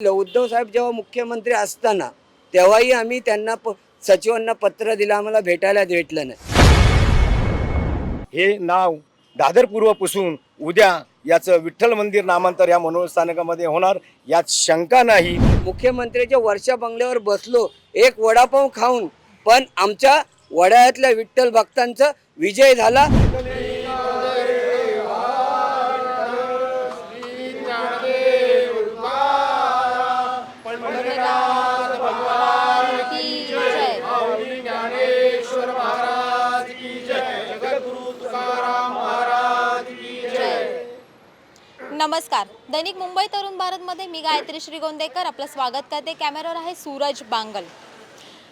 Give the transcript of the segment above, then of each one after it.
उद्धव साहेब जेव्हा मुख्यमंत्री असताना तेव्हाही आम्ही त्यांना सचिवांना पत्र दिलं आम्हाला भेटायला भेटलं नाही. हे नाव दादरपूर्व पुसून उद्या याचं विठ्ठल मंदिर नामांतर या मनोहर स्थानकामध्ये होणार यात शंका नाही. मुख्यमंत्र्याच्या वर्षा बंगल्यावर बसलो एक वडापाव खाऊन पण आमच्या वड्यातल्या विठ्ठल भक्तांचा विजय झाला. नमस्कार. दैनिक मुंबई तरुण भारतमध्ये मी गायत्री श्रीगोंदेकर. आपलं स्वागत करते. कॅमेरावर आहे सूरज बांगल.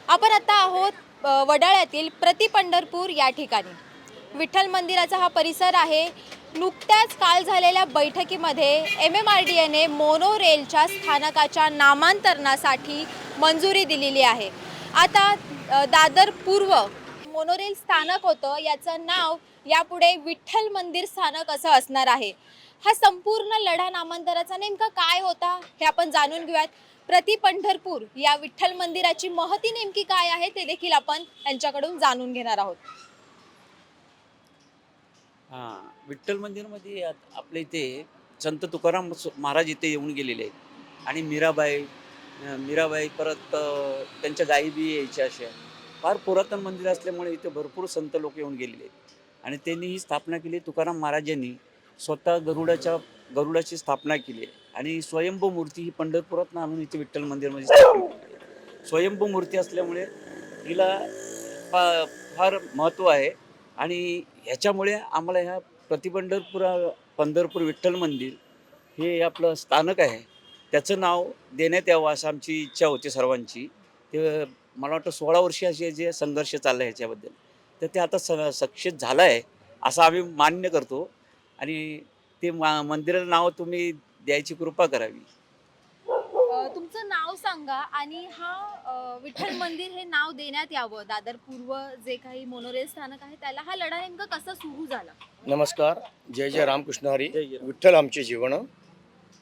आपण आता आहोत वडाळ्यातील प्रति पंढरपूर या ठिकाणी. विठ्ठल मंदिराचा हा परिसर आहे. नुकत्याच काल झालेल्या बैठकीमध्ये एम एम आर डी एने मोनो रेलच्या स्थानकाच्या नामांतरणासाठी मंजुरी दिलेली आहे. आता दादर पूर्व मोनोरेल स्थानक होतं. याचं नाव यापुढे विठ्ठल मंदिर स्थानक असं असणार आहे. हा संपूर्ण लढा नामांतराचा नेमका काय होता हे आपण जाणून घेऊयात. प्रति पंढरपूर या विठ्ठल मंदिराची महती नेमकी काय आहे ते देखील आपण त्यांच्याकडून जाणून घेणार आहोत. हा विठ्ठल मंदिरमध्ये आत- आपल्या इथे संत तुकाराम महाराज इथे येऊन गेलेले आहेत. आणि मीराबाई अं, मीराबाई परत अं, त्यांच्या गायी बी यायच्या अशा. फार पुरातन मंदिर असल्यामुळे इथे भरपूर संत लोक येऊन गेलेले आहेत. आणि त्यांनी ही स्थापना केली तुकाराम महाराजांनी. स्वतः गरुडाच्या गरुडाची स्थापना केली आहे. आणि स्वयंभू मूर्ती ही पंढरपुरात आणून इथे विठ्ठल मंदिरमध्ये स्थापना केली आहे. स्वयंभू मूर्ती असल्यामुळे हिला फा फार महत्त्व आहे. आणि ह्याच्यामुळे आम्हाला ह्या प्रतिपंढरपुरा पंढरपूर विठ्ठल मंदिर हे आपलं स्थानक आहे. त्याचं नाव देण्यात यावं असं आमची इच्छा होती सर्वांची. ते मला वाटतं सोळा वर्षी असे जे संघर्ष चालला आहे ह्याच्याबद्दल. तर ते आता स सक्सेस झालं आहे असं आम्ही मान्य करतो. आणि ते मा मंदिराचं नाव तुम्ही द्यायची कृपा करावी. अ, तुमचं नाव सांगा आणि हा अ, विठ्ठल मंदिर हे नाव देण्यात यावं. दादर पूर्व जे काही मोनोरेल स्थानक आहे त्याला हा लढा नेमका कसा सुरू झाला? नमस्कार. जय जय रामकृष्ण हरी. जय जय राम. विठ्ठल आमचे जीवन.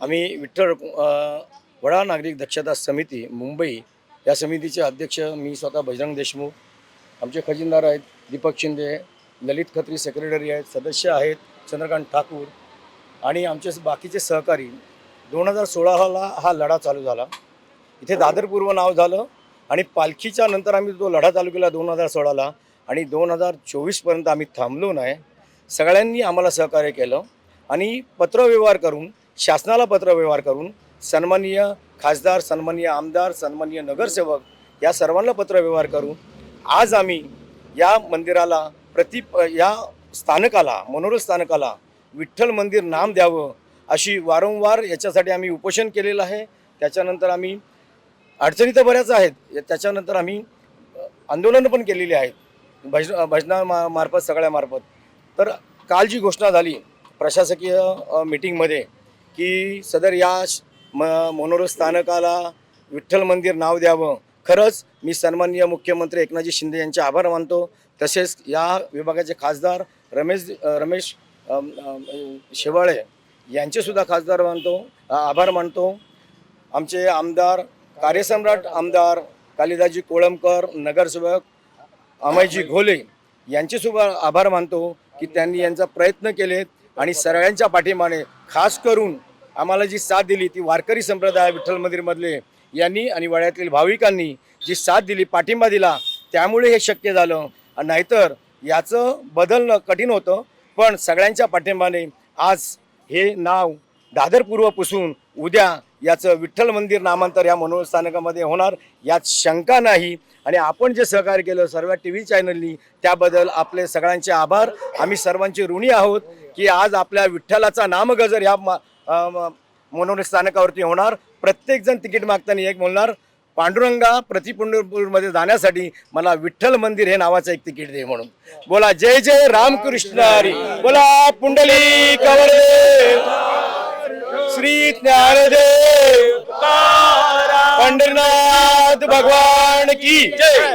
आम्ही विठ्ठल अ, वडा नागरिक दक्षता समिती मुंबई या समितीचे अध्यक्ष मी स्वतः बजरंग देशमुख. आमचे खजिनदार आहेत दीपक शिंदे ललित खत्री सेक्रेटरी आहेत सदस्य आहेत. चंद्रकांत ठाकूर आणि आमचे बाकीचे सहकारी दोन हजार सोळाला हा लढा चालू झाला. इथे दादरपूर्व नाव झालं आणि पालखीच्या नंतर आम्ही तो लढा चालू केला दोन हजार सोळाला आणि दोन हजार चोवीसपर्यंत आम्ही थांबलो नाही. सगळ्यांनी आम्हाला सहकार्य केलं आणि पत्रव्यवहार करून शासनाला पत्रव्यवहार करून सन्माननीय खासदार सन्माननीय आमदार सन्माननीय नगरसेवक या सर्वांना पत्रव्यवहार करून आज आम्ही या मंदिराला प्रति या स्थानकाला मनोरथ स्थानकाला विठ्ठल मंदिर नाम द्यावं अशी वारंवार याच्यासाठी आम्ही उपोषण केलेलं आहे. त्याच्यानंतर आम्ही अडचणी तर बऱ्याच आहेत. त्याच्यानंतर आम्ही आंदोलनं पण केलेली आहेत. भज भजना मा मार्फत सगळ्यामार्फत तर काल जी घोषणा झाली प्रशासकीय मीटिंगमध्ये की सदर या म मनोरथ स्थानकाला विठ्ठल मंदिर नाव द्यावं. खरंच मी सन्माननीय मुख्यमंत्री एकनाथजी शिंदे यांचे आभार मानतो. तसेच या विभागाचे खासदार रमेश रमेश शेवाळे यांचेसुद्धा खासदार मानतो आभार मानतो. आमचे आमदार कार्यसम्राट आमदार कालिदाजी कोळंबकर नगरसेवक अमयजी घोले यांचेसुद्धा आभार मानतो की त्यांनी यांचा प्रयत्न केलेत आणि सगळ्यांच्या पाठिंबाने खास करून आम्हाला जी साथ दिली ती वारकरी संप्रदाय विठ्ठल मंदिरमधले यांनी आणि वड्यातील भाविकांनी जी साथ दिली पाठिंबा दिला त्यामुळे हे शक्य झालं. नाहीतर याचं बदलणं कठीण होतं. पण सगळ्यांच्या पाठिंबाने आज हे नाव दादरपूर्व पुसून उद्या याचं विठ्ठल मंदिर नामांतर या मनोहर स्थानकामध्ये होणार यात शंका नाही. आणि आपण जे सहकार्य केलं सर्व टी व्ही चॅनलनी त्याबद्दल आपले सगळ्यांचे आभार. आम्ही सर्वांचे ऋणी आहोत की आज आपल्या विठ्ठलाचा नामगजर ह्या म- स्थानकावरती होणार. प्रत्येकजण तिकीट मागताना एक बोलणार. पांडुरंगा प्रतिपंढरपूरमध्ये जाण्यासाठी मला विठ्ठल मंदिर हे नावाचं एक तिकीट दे म्हणून. बोला जय जय रामकृष्ण हरी. बोला पुंडली कवरे श्री ज्ञानदेव. पंढरनाथ भगवान की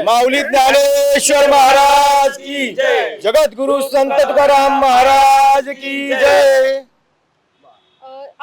माऊली ज्ञानेश्वर महाराज की जगद्गुरु संत तुकाराम महाराज की जय.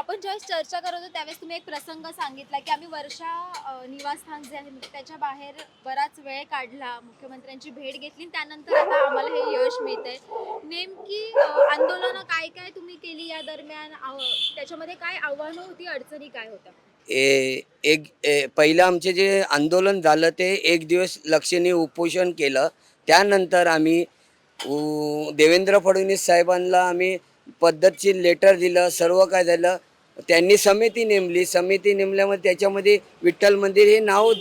आपण ज्यावेळेस चर्चा करत होतो त्यावेळेस तुम्ही एक प्रसंग सांगितला की आम्ही वर्षा अ, निवासस्थान जे आहे म्हणजे त्याच्या बाहेर बराच वेळ काढला. मुख्यमंत्र्यांची भेट घेतली आणि त्यानंतर आता आम्हाला हे यश मिळतंय. नेमकी अ, आंदोलनं काय काय तुम्ही केली या दरम्यान? आव- त्याच्यामध्ये काय आव्हानं होती अडचणी काय होत्या? ए एक ए, पहिलं आमचे जे आंदोलन झालं ते एक दिवस लक्षणीय उपोषण केलं. त्यानंतर आम्ही उ- देवेंद्र फडणवीस साहेबांना आम्ही पद्धतशीर लेटर दिलं सर्व काय झालं. त्यांनी समिती नेमली. समिती नेमल्यामुळे त्याच्यामध्ये विठ्ठल मंदिर हे नाव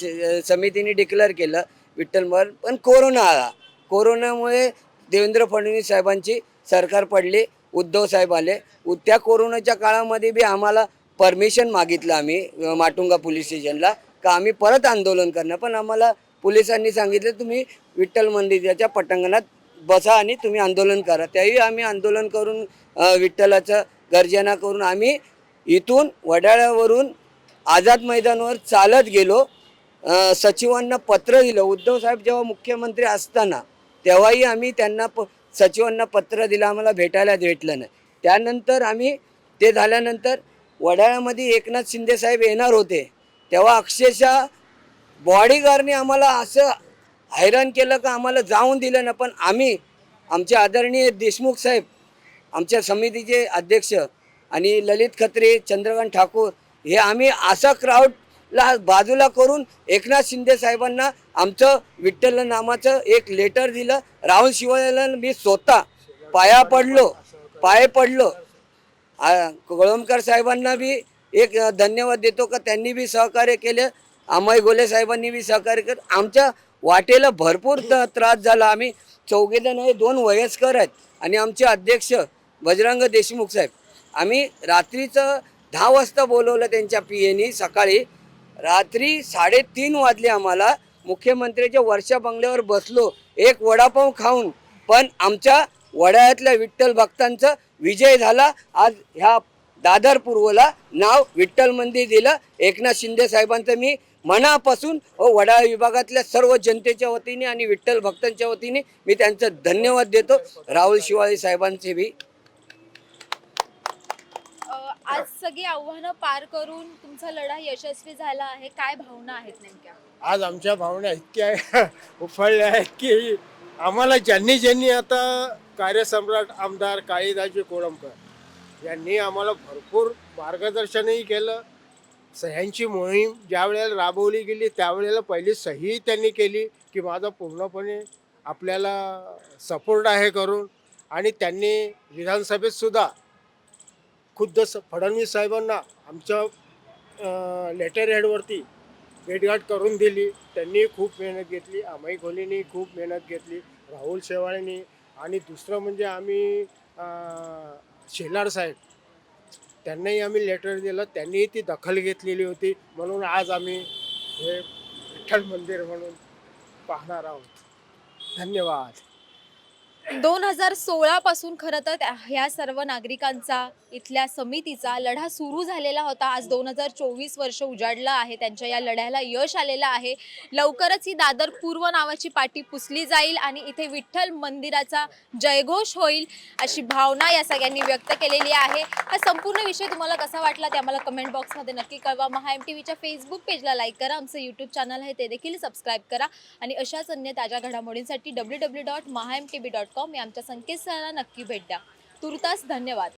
स- समितीने डिक्लेअर केलं विठ्ठल मंदिर पण कोरोना आला. कोरोनामुळे देवेंद्र फडणवीस साहेबांची सरकार पडली उद्धव साहेब आले. त्या कोरोनाच्या काळामध्ये बी आम्हाला परमिशन मागितलं आम्ही माटुंगा पोलीस स्टेशनला. का आम्ही परत आंदोलन करणार पण आम्हाला पोलिसांनी सांगितलं तुम्ही विठ्ठल मंदिराच्या पटांगणात बसा आणि तुम्ही आंदोलन करा. त्यावेळी आम्ही आंदोलन करून विठ्ठलाचं गर्जना करून आम्ही इथून वडाळ्यावरून आझाद मैदानावर चालत गेलो. सचिवांना पत्र दिलं. उद्धवसाहेब जेव्हा मुख्यमंत्री असताना तेव्हाही आम्ही त्यांना प सचिवांना पत्र दिलं. आम्हाला भेटायला भेटलं नाही. त्यानंतर आम्ही ते झाल्यानंतर वडाळ्यामध्ये एकनाथ शिंदेसाहेब येणार होते. तेव्हा अक्षरशः बॉडीगार्डने आम्हाला असं हैराण केलं का आम्हाला जाऊन दिलं ना पण आम्ही आमचे आदरणीय देशमुख साहेब आमच्या समितीचे अध्यक्ष आणि ललित खत्रे चंद्रकांत ठाकूर हे आम्ही असा क्राऊडला बाजूला करून एकनाथ शिंदे साहेबांना आमचं विठ्ठल नामाचं एक लेटर दिलं. राहुल शिवायला मी स्वतः पाया पडलो पाय पडलो. कळमकर साहेबांना बी एक धन्यवाद देतो का? त्यांनी बी सहकार्य केलं. अमय गोले साहेबांनी बी सहकार्य केलं. आमच्या वाटेला भरपूर त- त्रास झाला. आम्ही चौघेजण हे दोन वयस्कर आहेत आणि आमचे अध्यक्ष बजरंग देशमुख साहेब आम्ही रात्रीचं दहा वाजता बोलवलं त्यांच्या पी एनी सकाळी रात्री साडेतीन वाजले आम्हाला. मुख्यमंत्र्याच्या वर्षा बंगल्यावर बसलो एक वडापाव खाऊन पण आमच्या वडाळ्यातल्या विठ्ठल भक्तांचा विजय झाला. आज ह्या दादर पूर्वला नाव विठ्ठल मंदिर दिलं. एकनाथ शिंदे साहेबांचं मी मनापासून व वडाळ विभागातल्या सर्व जनतेच्या वतीने आणि विठ्ठल भक्तांच्या वतीने मी त्यांचं धन्यवाद देतो. राहुल शिवाजी साहेबांचे बी आज सगळी आव्हानं पार करून तुमचा लढा यशस्वी झाला आहे. काय भावना आहेत नेमक्या? आज आमच्या भावना इतक्या उफाळल्या आहेत की आम्हाला ज्यांनी ज्यांनी आता कार्यसम्राट आमदार काळीदाजी कोळंबकर यांनी आम्हाला भरपूर मार्गदर्शनही केलं. सह्यांची मोहीम ज्या वेळेला राबवली गेली त्यावेळेला पहिली सही त्यांनी केली की माझा पूर्णपणे आपल्याला सपोर्ट आहे करून आणि त्यांनी विधानसभेत सुद्धा खुद्द स फडणवीस साहेबांना आमच्या लेटर हेडवरती भेटघाट करून दिली. त्यांनी खूप मेहनत घेतली. अमाई खोलीनी खूप मेहनत घेतली. राहुल शेवाळेनी. आणि दुसरं म्हणजे आम्ही शेलार साहेब. त्यांनाही आम्ही लेटर दिलं. त्यांनीही ती दखल घेतलेली होती. म्हणून आज आम्ही हे विठ्ठल मंदिर म्हणून पाहणार आहोत. धन्यवाद. दोन हजार सोळा पासून खरं तर त्या- ह्या सर्व नागरिकांचा इथल्या समितीचा लढा सुरू झालेला होता. आज दोन हजार चोवीस वर्ष उजाडलं आहे. त्यांच्या या लढ्याला यश आलेलं आहे. लवकरच ही दादर पूर्व नावाची पाठी पुसली जाईल आणि इथे विठ्ठल मंदिराचा जयघोष होईल अशी भावना या सगळ्यांनी व्यक्त केलेली आहे. हा संपूर्ण विषय तुम्हाला कसा वाटला ते आम्हाला कमेंट बॉक्समध्ये नक्की कळवा. महा एम टी व्हीच्या फेसबुक पेजला लाईक करा. आमचं यूट्यूब चॅनल आहे ते देखील सबस्क्राईब करा. आणि अशाच अन्य ताज्या घडामोडींसाठी W W dot Maha M T V dot com com या आमच्या संकेतस्थळाला नक्की भेट द्या. तुर्तास धन्यवाद.